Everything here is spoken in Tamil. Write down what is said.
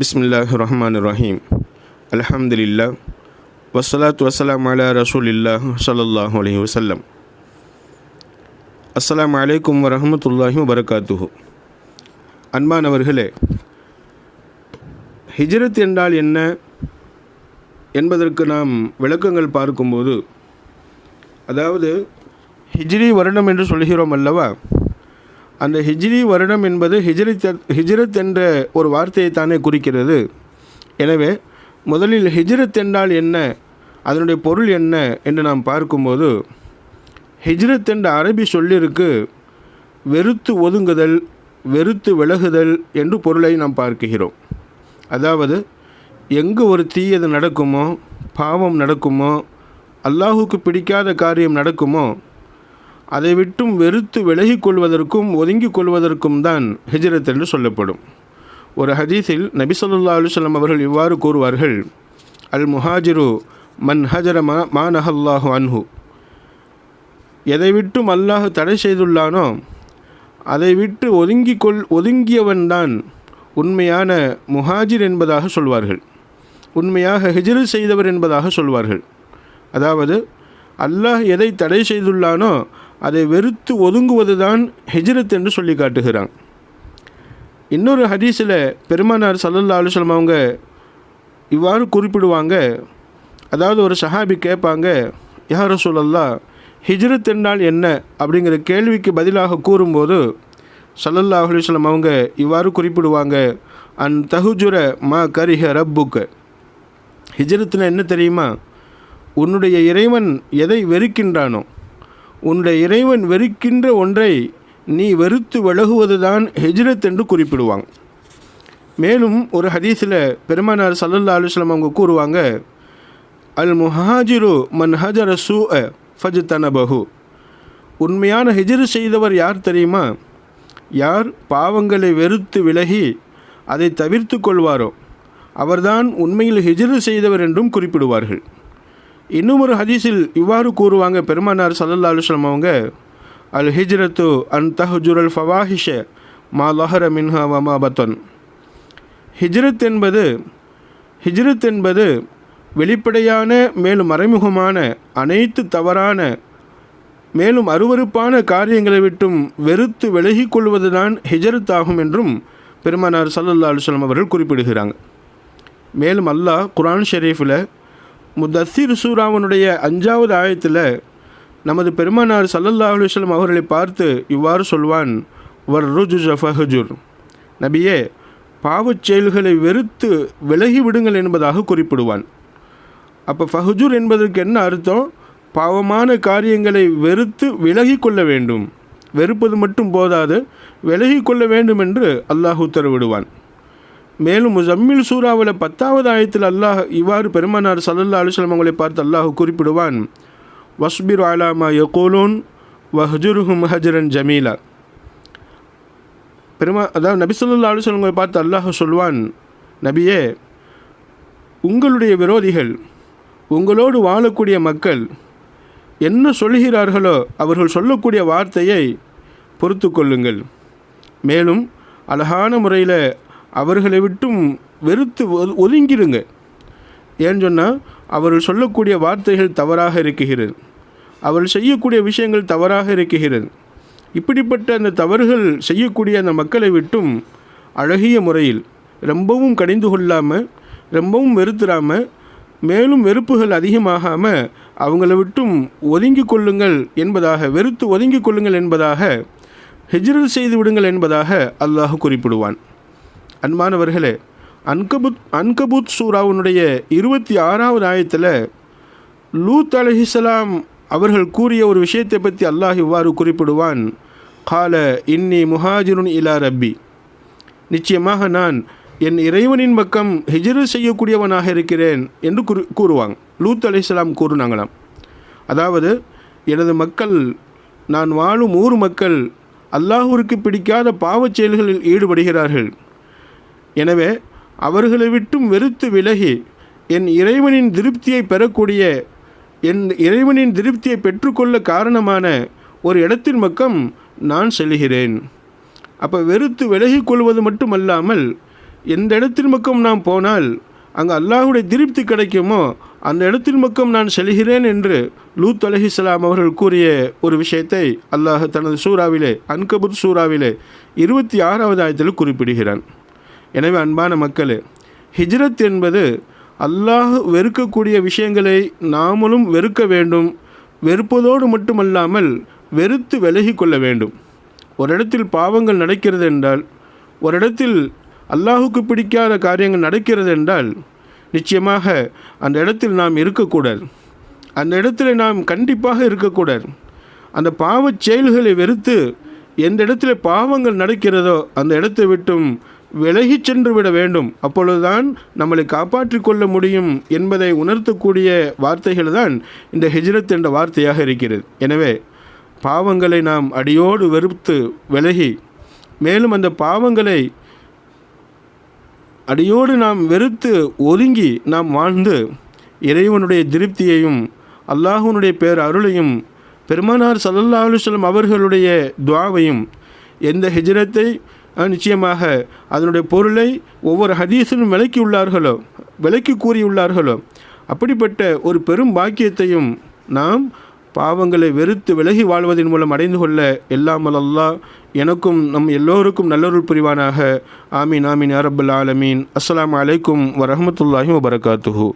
பிஸ்மில்லாஹ் ரஹ்மான் ரஹீம் அலஹம்துல்லா வசலாத் வசலாம் அலா ரசூலில்லாஹ் ஸல்லல்லாஹு அலி வசல்லம் அஸ்லாம் அலைக்கும் வரமத்துல்லாஹி வபரகாத்துஹு அன்பானவர்களே ஹிஜ்ரத் என்றால் என்ன என்பதற்கு நாம் விளக்கங்கள் பார்க்கும்போது அதாவது ஹிஜ்ரி வருடம் என்று சொல்கிறோம் அல்லவா? அந்த ஹிஜ்ரி வருடம் என்பது ஹிஜ்ரித் ஹிஜ்ரத் என்ற ஒரு வார்த்தையை தானே குறிக்கிறது. எனவே முதலில் ஹிஜ்ரத் என்றால் என்ன? அதனுடைய பொருள் என்ன? என்று நாம் பார்க்கும்போது ஹிஜ்ரத் என்ற அரபி சொல்லிற்கு வெறுத்து ஒதுங்குதல் வெறுத்து விலகுதல் என்று பொருளை நாம் பார்க்கிறோம் அதாவது எங்கு ஒரு தீயது நடக்குமோ பாவம் நடக்குமோ அல்லாஹுக்கு பிடிக்காத காரியம் நடக்குமோ அதை விட்டும் வெறுத்து விலகிக் கொள்வதற்கும் ஒதுங்கிக் கொள்வதற்கும் தான் ஹிஜ்ரத் என்று சொல்லப்படும். ஒரு ஹதீஸில் நபி சொல்லா அலுவலம் அவர்கள் இவ்வாறு கூறுவார்கள் அல் முஹாஜிரு மன் ஹஜர மா மானஹல்லாஹு அன்ஹு. எதை விட்டும் அல்லாஹ் தடை செய்துள்ளானோ அதை விட்டு ஒதுங்கிக் கொள் ஒதுங்கியவன்தான் உண்மையான முஹாஜிர் என்பதாக சொல்வார்கள். உண்மையாக ஹிஜ்ரு செய்தவர் என்பதாக சொல்வார்கள். அதாவது அல்லாஹ் எதை தடை செய்துள்ளானோ அதை வெறுத்து ஒதுங்குவது தான் ஹிஜ்ரத் என்று சொல்லி காட்டுகிறான். இன்னொரு ஹதீஸில் பெருமானார் சல்லல்லா அலுவலம் அவங்க இவ்வாறு குறிப்பிடுவாங்க. அதாவது ஒரு சஹாபி கேட்பாங்க யார் சொல்லல்லா ஹிஜ்ரத் என்றால் என்ன? அப்படிங்கிற கேள்விக்கு பதிலாக கூறும்போது சல்லல்லா அலுவலம் அவங்க இவ்வாறு குறிப்பிடுவாங்க அன் தகுஜுர மா கரிஹ ரப்புக்கு. ஹிஜ்ரத்னா என்ன தெரியுமா? உன்னுடைய இறைவன் எதை வெறுக்கின்றானோ உன்னுடைய இறைவன் வெறுக்கின்ற ஒன்றை நீ வெறுத்து விலகுவது தான் ஹெஜ்ரத் என்று குறிப்பிடுவாங்க. மேலும் ஒரு ஹதீஸில் பெருமானார் சல்லல்லா அலுவலம் அவங்க கூறுவாங்க அல் முஹாஜிரு மன் ஹஜர சூ அ ஃபஜ் தனபஹு உண்மையான ஹிஜ்ரு செய்தவர் யார் தெரியுமா? யார் பாவங்களை வெறுத்து விலகி அதை தவிர்த்து கொள்வாரோ? அவர்தான் உண்மையில் ஹிஜ்ரு செய்தவர் என்றும் குறிப்பிடுவார்கள். இன்னும் ஒரு ஹதீஸில் இவ்வாறு கூறுவாங்க. பெருமானார் சல்லல்லா அலுவலம் அவங்க அல் ஹிஜ்ரத்து அன் தஹஜுரல் ஃபவாஹிஷ மா லஹர மின்ஹா வமா பத்தன். ஹிஜ்ரத் என்பது ஹிஜ்ரத் என்பது வெளிப்படையான மேலும் மறைமுகமான அனைத்து தவறான மேலும் அருவறுப்பான காரியங்களை விட்டும் வெறுத்து விலகி கொள்வதுதான் ஹிஜரத் ஆகும் என்றும் பெருமானார் சல்லல்லா அலுவலம் அவர்கள் குறிப்பிடுகிறாங்க. மேலும் அல்லாஹ் குரான் ஷெரீஃபில் முத்தசீர் சூராவனுடைய அஞ்சாவது ஆயத்தில் நமது பெருமானார் சல்லல்லா அலுவலம் அவர்களை பார்த்து இவ்வாறு சொல்வான் வர் ருஜு ஃபஹஜுர். நபியே பாவச் செயல்களை வெறுத்து விலகி விடுங்கள் என்பதாக குறிப்பிடுவான். அப்போ ஃபஹஜுர் என்பதற்கு என்ன அர்த்தம்? பாவமான காரியங்களை வெறுத்து விலகி கொள்ள வேண்டும். வெறுப்பது மட்டும் போதாது விலகி கொள்ள வேண்டும் என்று அல்லாஹ் உத்தரவிடுவான். மேலும் முசம்மில் சூறாவில் பத்தாவது ஆயத்தில் அல்லாஹ் இவ்வாறு பெருமானார் சல்லல்லா அலுவலம் அவங்களை பார்த்து அல்லாஹ் குறிப்பிடுவான். வஸ்பிர் ஆலாமா யகோலோன் வஹஜுருஹும் ஹஜரன் ஜமீலா. பெருமா அதாவது நபி சொல்லா அலுவலங்களை பார்த்து அல்லாஹ் சொல்வான் நபியே உங்களுடைய விரோதிகள் உங்களோடு வாழக்கூடிய மக்கள் என்ன சொல்கிறார்களோ அவர்கள் சொல்லக்கூடிய வார்த்தையை பொறுத்து கொள்ளுங்கள். மேலும் அழகான முறையில் அவர்களை விட்டும் வெறுத்து ஒதுங்கிடுங்க. ஏன்னு சொன்னால் அவர்கள் சொல்லக்கூடிய வார்த்தைகள் தவறாக இருக்குகிறது அவர்கள் செய்யக்கூடிய விஷயங்கள் தவறாக இருக்குகிறது இப்படிப்பட்ட அந்த தவறுகள் செய்யக்கூடிய அந்த மக்களை விட்டும் அழகிய முறையில் ரொம்பவும் கடிந்து கொள்ளாமல் ரொம்பவும் வெறுத்துறாமல் மேலும் வெறுப்புகள் அதிகமாகாமல் அவங்கள விட்டும் ஒதுங்கி கொள்ளுங்கள் என்பதாக வெறுத்து ஒதுங்கி கொள்ளுங்கள் என்பதாக ஹெஜ்ரல் செய்து விடுங்கள் என்பதாக அல்லாஹ் குறிப்பிடுவான். அன்பானவர்களே அன்கபுத் அன்கபுத் சூராவுனுடைய இருபத்தி ஆறாவது ஆயத்தில் லூத் அலஹிசலாம் அவர்கள் கூறிய ஒரு விஷயத்தை பற்றி அல்லாஹ் இவ்வாறு குறிப்பிடுவான். கால இன்னி முஹாஜிருன் இலா ரப்பி. நிச்சயமாக நான் என் இறைவனின் பக்கம் ஹிஜ்ரு செய்யக்கூடியவனாக இருக்கிறேன் என்று கூறு கூறுவாங்க. லூத் அலிஸ்லாம் கூறுனாங்களாம். அதாவது எனது மக்கள் நான் வாழும் ஊர் மக்கள் அல்லாஹூருக்கு பிடிக்காத பாவச் செயல்களில் ஈடுபடுகிறார்கள். எனவே அவர்களை விட்டும் வெறுத்து விலகி என் இறைவனின் திருப்தியை பெறக்கூடிய என் இறைவனின் திருப்தியை பெற்றுக்கொள்ள காரணமான ஒரு இடத்தின் பக்கம் நான் செல்கிறேன். அப்போ வெறுத்து விலகிக் கொள்வது மட்டுமல்லாமல் எந்த இடத்தின் பக்கம் நாம் போனால் அங்கே அல்லாஹுடைய திருப்தி கிடைக்குமோ அந்த இடத்தின் பக்கம் நான் செல்கிறேன் என்று லூத் அலஹிஸ்லாம் அவர்கள் கூறிய ஒரு விஷயத்தை அல்லாஹ் தனது சூறாவிலே அன்கபுத் சூறாவிலே இருபத்தி ஆறாவது ஆயத்தில் குறிப்பிடுகிறான். எனவே அன்பான மக்களே ஹிஜ்ரத் என்பது அல்லாஹ் வெறுக்கக்கூடிய விஷயங்களை நாமளும் வெறுக்க வேண்டும் வெறுப்பதோடு மட்டுமல்லாமல் வெறுத்து விலகி கொள்ள வேண்டும். ஒரு இடத்தில் பாவங்கள் நடக்கிறது என்றால் ஒரு இடத்தில் அல்லாஹுக்கு பிடிக்காத காரியங்கள் நடக்கிறது என்றால் நிச்சயமாக அந்த இடத்தில் நாம் இருக்கக்கூடாது. அந்த இடத்துல நாம் கண்டிப்பாக இருக்கக்கூடாது. அந்த பாவச் செயல்களை வெறுத்து எந்த இடத்துல பாவங்கள் நடக்கிறதோ அந்த இடத்தை விட்டும் விலகி சென்று விட வேண்டும். அப்பொழுதுதான் நம்மளை காப்பாற்றிக் கொள்ள முடியும் என்பதை உணர்த்தக்கூடிய வார்த்தைகள் தான் இந்த ஹிஜ்ரத் என்ற வார்த்தையாக இருக்கிறது. எனவே பாவங்களை நாம் அடியோடு வெறுத்து விலகி மேலும் அந்த பாவங்களை அடியோடு நாம் வெறுத்து ஒதுங்கி நாம் வாழ்ந்து இறைவனுடைய திருப்தியையும் அல்லாஹுனுடைய பேர் அருளையும் பெருமானார் சல்லல்லா அலுவலம் அவர்களுடைய துவாவையும் எந்த ஹிஜ்ரத்தை நிச்சயமாக அதனுடைய பொருளை ஒவ்வொரு ஹதீஸிலும் விளக்கியுள்ளார்களோ விளக்கி கூறியுள்ளார்களோ அப்படிப்பட்ட ஒரு பெரும் பாக்கியத்தையும் நாம் பாவங்களை வெறுத்து விலகி வாழ்வதன் மூலம் அடைந்து கொள்ள எல்லாமல் அல்லாஹ் எனக்கும் நம் எல்லோருக்கும் நல்லொருள் புரிவானாக. ஆமீன் ஆமீன் அரபுல் ஆலமீன். அஸ்லாம் அலைக்கும் வரமத்துல்லாஹி வபரகாத்துஹூ.